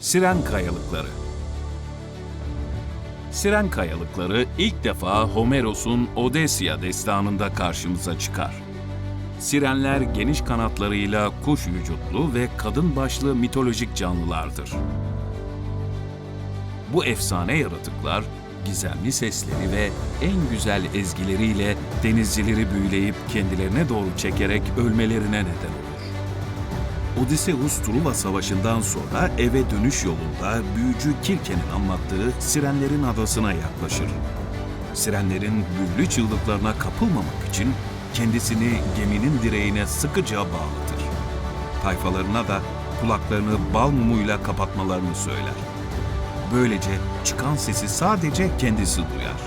Siren Kayalıkları Siren Kayalıkları ilk defa Homeros'un Odesya destanında karşımıza çıkar. Sirenler geniş kanatlarıyla kuş vücutlu ve kadın başlı mitolojik canlılardır. Bu efsane yaratıklar gizemli sesleri ve en güzel ezgileriyle denizcileri büyüleyip kendilerine doğru çekerek ölmelerine neden olur. Odysseus Truva Savaşı'ndan sonra eve dönüş yolunda büyücü Kirke'nin anlattığı Sirenlerin adasına yaklaşır. Sirenlerin büyülü çığlıklarına kapılmamak için kendisini geminin direğine sıkıca bağlatır. Tayfalarına da kulaklarını bal mumuyla kapatmalarını söyler. Böylece çıkan sesi sadece kendisi duyar.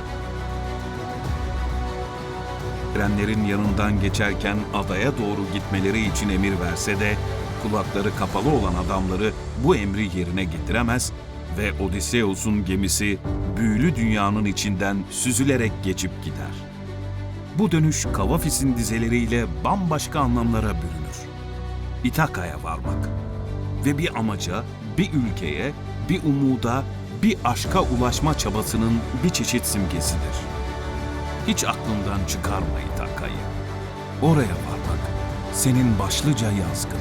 Trenlerin yanından geçerken adaya doğru gitmeleri için emir verse de kulakları kapalı olan adamları bu emri yerine getiremez ve Odysseus'un gemisi büyülü dünyanın içinden süzülerek geçip gider. Bu dönüş Kavafis'in dizeleriyle bambaşka anlamlara bürünür. İtaka'ya varmak ve bir amaca, bir ülkeye, bir umuda, bir aşka ulaşma çabasının bir çeşit simgesidir. Hiç aklından çıkarma İtaka'yı. Oraya varmak senin başlıca yazgın.